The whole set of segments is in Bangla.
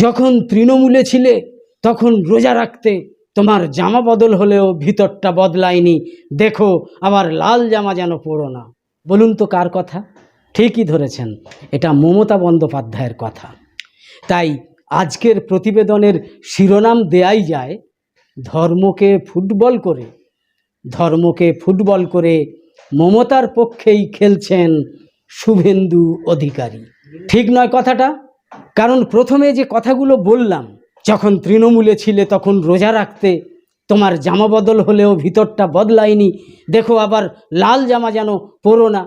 যখন তৃণমূলে ছিলে, তখন রোজা রাখতে তোমার জামা বদল হলেও ভিতরটা বদলায়নি। দেখো, আবার লাল জামা যেন পড়ো না। বলুন তো কার কথা? ঠিকই ধরেছেন, এটা মমতা বন্দ্যোপাধ্যায়ের কথা। তাই আজকের প্রতিবেদনের শিরোনাম দেয়াই যায়, ধর্মকে ফুটবল করে। ধর্মকে ফুটবল করে মমতার পক্ষেই খেলছেন শুভেন্দু অধিকারী। ঠিক নয় কথাটা? কারণ প্রথমে যে কথাগুলো বললাম, যখন তৃণমূলে ছিলে তখন রোজা রাখতে তোমার জামা বদল হলেও ভিতরটা বদলায়নি। দেখো আবার লাল জামা যেন পরো না।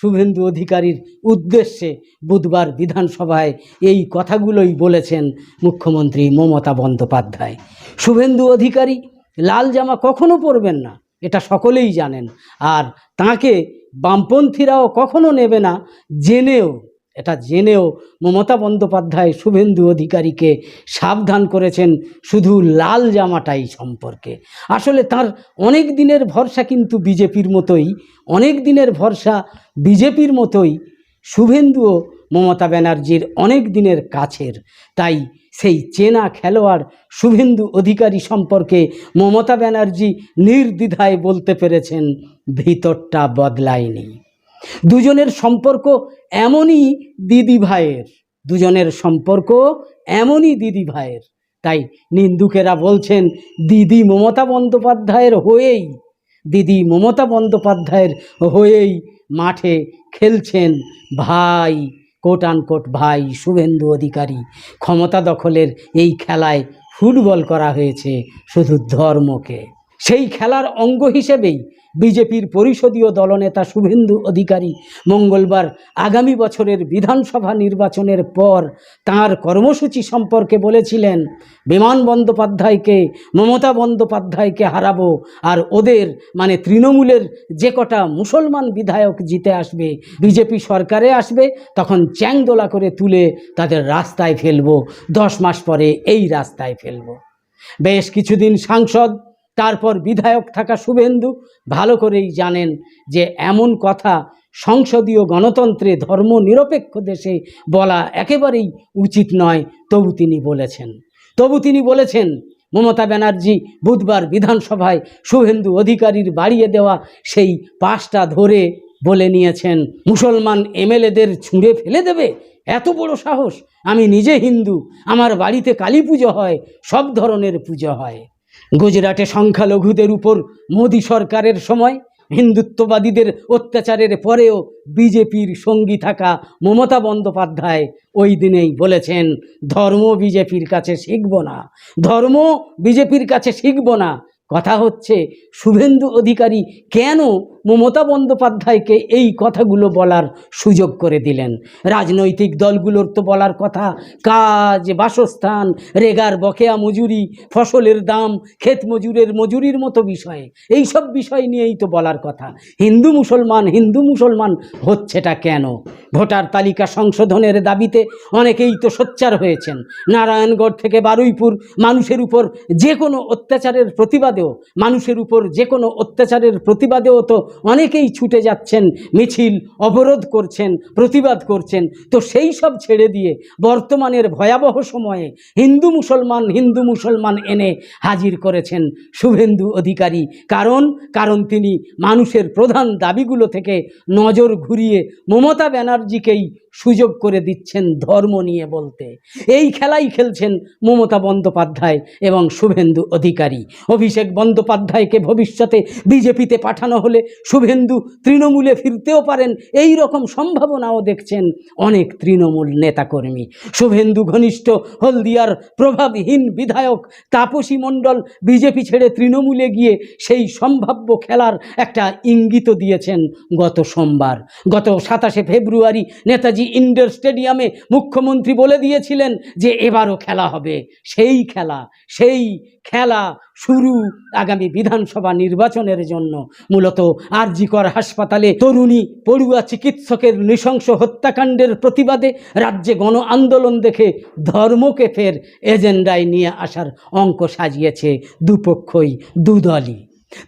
শুভেন্দু অধিকারীর উদ্দেশ্যে বুধবার বিধানসভায় এই কথাগুলোই বলেছেন মুখ্যমন্ত্রী মমতা বন্দ্যোপাধ্যায়। শুভেন্দু অধিকারী, লাল জামা কখনো পরবেন না, এটা সকলেই জানেন। আর তাকে বামপন্থীরাও কখনো নেবে না, জেনেও এটা জেনেও মমতা বন্দ্যোপাধ্যায় শুভেন্দু অধিকারীকে সাবধান করেছেন শুধু লাল জামাটাই সম্পর্কে। আসলে তার অনেক দিনের ভরসা কিন্তু বিজেপির মতোই, অনেক দিনের ভরসা বিজেপির মতোই শুভেন্দুও মমতা ব্যানার্জির অনেক দিনের কাছের। তাই সেই চেনা খেলোয়াড় শুভেন্দু অধিকারী সম্পর্কে মমতা ব্যানার্জি নির্দ্বিধায় বলতে পেরেছেন, ভিতরটা বদলায়নি। দুজনের সম্পর্ক এমনই দিদি ভাইয়ের। দুজনের সম্পর্ক এমনই দিদি ভাইয়ের। তাই নিন্দুকেরা বলছেন, দিদি মমতা বন্দ্যোপাধ্যায়ের হয়েই, দিদি মমতা বন্দ্যোপাধ্যায়ের হয়েই মাঠে খেলছেন ভাই কোট আনকোট ভাই শুভেন্দু অধিকারী। ক্ষমতা দখলের এই খেলায় ফুটবল করা হয়েছে শুধু ধর্মকে। সেই খেলার অঙ্গ হিসেবেই বিজেপির পরিষদীয় দলনেতা শুভেন্দু অধিকারী মঙ্গলবার আগামী বছরের বিধানসভা নির্বাচনের পর তার কর্মসূচি সম্পর্কে বলেছিলেন, বিমান বন্দ্যোপাধ্যায়কে, মমতা বন্দ্যোপাধ্যায়কে হারাবো আর ওদের মানে তৃণমূলের যে কটা মুসলমান বিধায়ক জিতে আসবে, বিজেপি সরকারে আসবে, তখন চ্যাংদোলা করে তুলে তাদের রাস্তায় ফেলব, দশ মাস পরে এই রাস্তায় ফেলব। বেশ কিছুদিন সাংসদ তারপর বিধায়ক থাকা শুভেন্দু ভালো করেই জানেন যে এমন কথা সংসদীয় গণতন্ত্রে ধর্ম নিরপেক্ষ দেশে বলা একেবারেই উচিত নয়, তবু তিনি বলেছেন। তবু তিনি বলেছেন, মমতা ব্যানার্জি বুধবার বিধানসভায় শুভেন্দু অধিকারীর বাড়িয়ে দেওয়া সেই পাশটা ধরে বলে নিয়েছেন, মুসলমান এমএলএদের ছুঁড়ে ফেলে দেবে? এত বড় সাহস! আমি নিজে হিন্দু, আমার বাড়িতে কালী পুজো হয়, সব ধরনের পুজো হয়। গুজরাটে সংখ্যালঘুদের উপর মোদী সরকারের সময়, হিন্দুত্ববাদীদের অত্যাচারের পরেও বিজেপির সঙ্গী থাকা মমতা বন্দ্যোপাধ্যায় ওই দিনেই বলেছেন, ধর্ম বিজেপির কাছে শিখব না। ধর্ম বিজেপির কাছে শিখব না। কথা হচ্ছে, শুভেন্দু অধিকারী কেন মমতা বন্দ্যোপাধ্যায়কে এই কথাগুলো বলার সুযোগ করে দিলেন। রাজনৈতিক দলগুলোর তো বলার কথা। কাজ, বাসস্থান, রেগার বকেয়া মজুরি, ফসলের দাম, ক্ষেত মজুরের মজুরির মতো বিষয়ে। এই সব বিষয় নিয়েই তো বলার কথা। হিন্দু মুসলমান হিন্দু মুসলমান হচ্ছেটা কেন? ভোটার তালিকা সংশোধনের দাবিতে অনেকেই তো সোচ্চার হয়েছেন। নারায়ণগড় থেকে বারুইপুর মানুষের উপর যে কোনো অত্যাচারের প্রতিবাদেও, মানুষের উপর যে কোনো অত্যাচারের প্রতিবাদেও তো অনেকেই ছুটে যাচ্ছেন, মিছিল, অবরোধ করছেন, প্রতিবাদ করছেন। তো সেই সব ছেড়ে দিয়ে বর্তমানের ভয়াবহ সময়ে হিন্দু মুসলমান হিন্দু মুসলমান এনে হাজির করেছেন শুভেন্দু অধিকারী। কারণ কারণ তিনি মানুষের প্রধান দাবিগুলো থেকে নজর ঘুরিয়ে মমতা ব্যানার্জিকেই সুযোগ করে দিচ্ছেন ধর্ম নিয়ে বলতে। এই খেলাই খেলছেন মমতা বন্দ্যোপাধ্যায় এবং শুভেন্দু অধিকারী। অভিষেক বন্দ্যোপাধ্যায়কে ভবিষ্যতে বিজেপিতে পাঠানো হলে শুভেন্দু তৃণমূলে ফিরতেও পারেন। এই রকম সম্ভাবনাও দেখছেন অনেক তৃণমূল নেতাকর্মী। শুভেন্দু ঘনিষ্ঠ হলদিয়ার প্রভাবহীন বিধায়ক তাপসী মণ্ডল বিজেপি ছেড়ে তৃণমূলে গিয়ে সেই সম্ভাব্য খেলার একটা ইঙ্গিত দিয়েছেন গত সোমবার। গত সাতাশে ফেব্রুয়ারি নেতাজি ইন্ডোর স্টেডিয়ামে মুখ্যমন্ত্রী বলে দিয়েছিলেন যে, এবারও খেলা হবে। সেই খেলা, সেই খেলা শুরু আগামী বিধানসভা নির্বাচনের জন্য। মূলত আরজিকর হাসপাতালে তরুণী পড়ুয়া চিকিৎসকের নৃশংস হত্যাকাণ্ডের প্রতিবাদে রাজ্যে গণ আন্দোলন দেখে ধর্মকে ফের এজেন্ডায় নিয়ে আসার অঙ্ক সাজিয়েছে দুপক্ষই দুদলই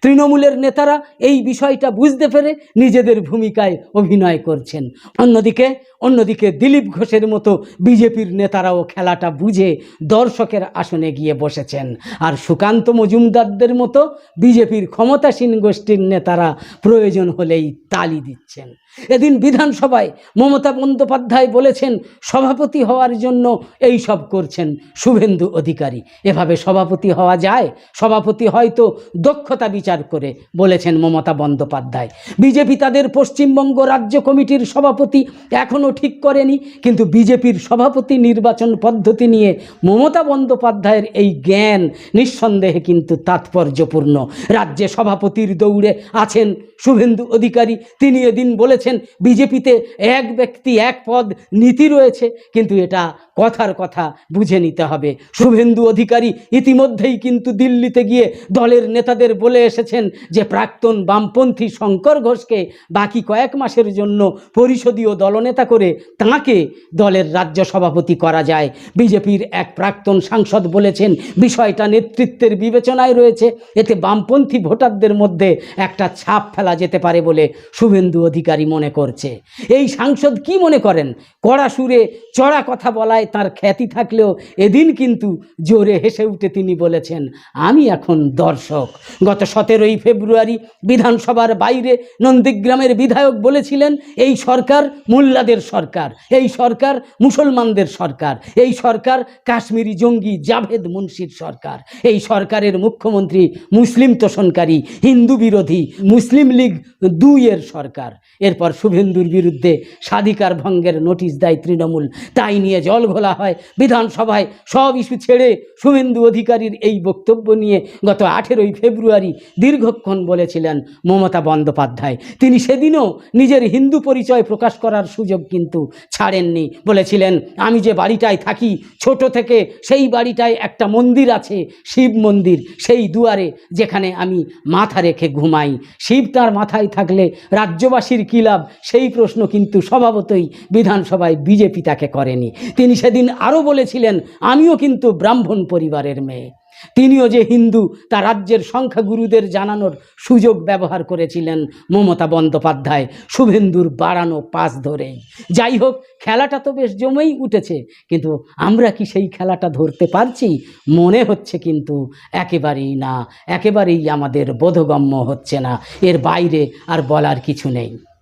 তৃণমূলের নেতারা এই বিষয়টা বুঝতে পেরে নিজেদের ভূমিকায় অভিনয় করছেন। অন্যদিকে অন্যদিকে দিলীপ ঘোষের মতো বিজেপির নেতারাও খেলাটা বুঝে দর্শকের আসনে গিয়ে বসেছেন। আর সুকান্ত মজুমদারদের মতো বিজেপির ক্ষমতাসীন গোষ্ঠীর নেতারা প্রয়োজন হলেই তালি দিচ্ছেন। এদিন বিধানসভায় মমতা বন্দ্যোপাধ্যায় বলেছেন, সভাপতি হওয়ার জন্য এই সব করছেন শুভেন্দু অধিকারী। এভাবে সভাপতি হওয়া যায়, সভাপতি হয়তো দক্ষতা বিচার করে বলেছেন মমতা বন্দ্যোপাধ্যায়। বিজেপি তাদের পশ্চিমবঙ্গ রাজ্য কমিটির সভাপতি এখনও ঠিক করেনি, কিন্তু বিজেপির সভাপতি নির্বাচন পদ্ধতি নিয়ে মমতা বন্দ্যোপাধ্যায়ের এই জ্ঞান নিঃসন্দেহে কিন্তু তাৎপর্যপূর্ণ। রাজ্যে সভাপতির দৌড়ে আছেন শুভেন্দু অধিকারী। তিনি এদিন বলেছেন, বিজেপিতে এক ব্যক্তি, এক পদ নীতি রয়েছে, কিন্তু এটা কথার কথা বুঝে নিতে হবে। শুভেন্দু অধিকারী ইতিমধ্যেই কিন্তু দিল্লিতে গিয়ে দলের নেতাদের বলে এসেছেন যে, প্রাক্তন বামপন্থী শঙ্কর ঘোষকে বাকি কয়েক মাসের জন্য পরিষদীয় দলনেতা করে তাঁকে দলের রাজ্য সভাপতি করা যায়। বিজেপির এক প্রাক্তন সাংসদ বলেছেন, বিষয়টা নেতৃত্বের বিবেচনায় রয়েছে। এতে বামপন্থী ভোটারদের মধ্যে একটা ছাপ ফেলা যেতে পারে বলে শুভেন্দু অধিকারী মনে করছে। এই সাংসদ কি মনে করেন? কড়া সুরে চড়া কথা বলায় তার খ্যাতি থাকলেও এদিন কিন্তু জোরে হেসে উঠে তিনি বলেছেন, আমি এখন দর্শক। গত সতেরোই ফেব্রুয়ারি বিধানসভার বাইরে নন্দীগ্রামের বিধায়ক বলেছিলেন, এই সরকার মোল্লাদের সরকার। এই সরকার মুসলমানদের সরকার। এই সরকার কাশ্মীরি জঙ্গি জাভেদ মুন্সির সরকার। এই সরকারের মুখ্যমন্ত্রী মুসলিম তোষণকারী, হিন্দু বিরোধী, মুসলিম লীগ দুইয়ের সরকার। এরপর শুভেন্দুর বিরুদ্ধে স্বাধিকার ভঙ্গের নোটিশ দেয় তৃণমূল। তাই নিয়ে জল ঘোলা হয় বিধানসভায়। সব ইস্যু ছেড়ে শুভেন্দু অধিকারীর এই বক্তব্য নিয়ে গত আঠেরোই ফেব্রুয়ারি দীর্ঘক্ষণ বলেছিলেন মমতা বন্দ্যোপাধ্যায়। তিনি সেদিনও নিজের হিন্দু পরিচয় প্রকাশ করার সুযোগ কিন্তু ছাড়েননি। বলেছিলেন, আমি যে বাড়িটায় থাকি, ছোট থেকে সেই বাড়িটায় একটা মন্দির আছে, শিব মন্দির। সেই দুয়ারে যেখানে আমি মাথা রেখে ঘুমাই। শিব তার মাথায় থাকলে রাজ্যবাসীর কী লাভ? সেই প্রশ্ন কিন্তু স্বভাবতই বিধানসভায় বিজেপি তাকে করেনি। তিনি সেদিন আরও বলেছিলেন, আমিও কিন্তু ব্রাহ্মণ পরিবারের মেয়ে। তিনিও যে হিন্দু, তা রাজ্যের সংখ্যাগুরুদের জানানোর সুযোগ ব্যবহার করেছিলেন মমতা বন্দ্যোপাধ্যায়, শুভেন্দুর বাড়ানো পাস ধরেই যাই হোক, খেলাটা তো বেশ জমেই উঠেছে, কিন্তু আমরা কি সেই খেলাটা ধরতে পারছি? মনে হচ্ছে কিন্তু একেবারেই না, একেবারেই আমাদের বোধগম্য হচ্ছে না, এর বাইরে আর বলার কিছু নেই।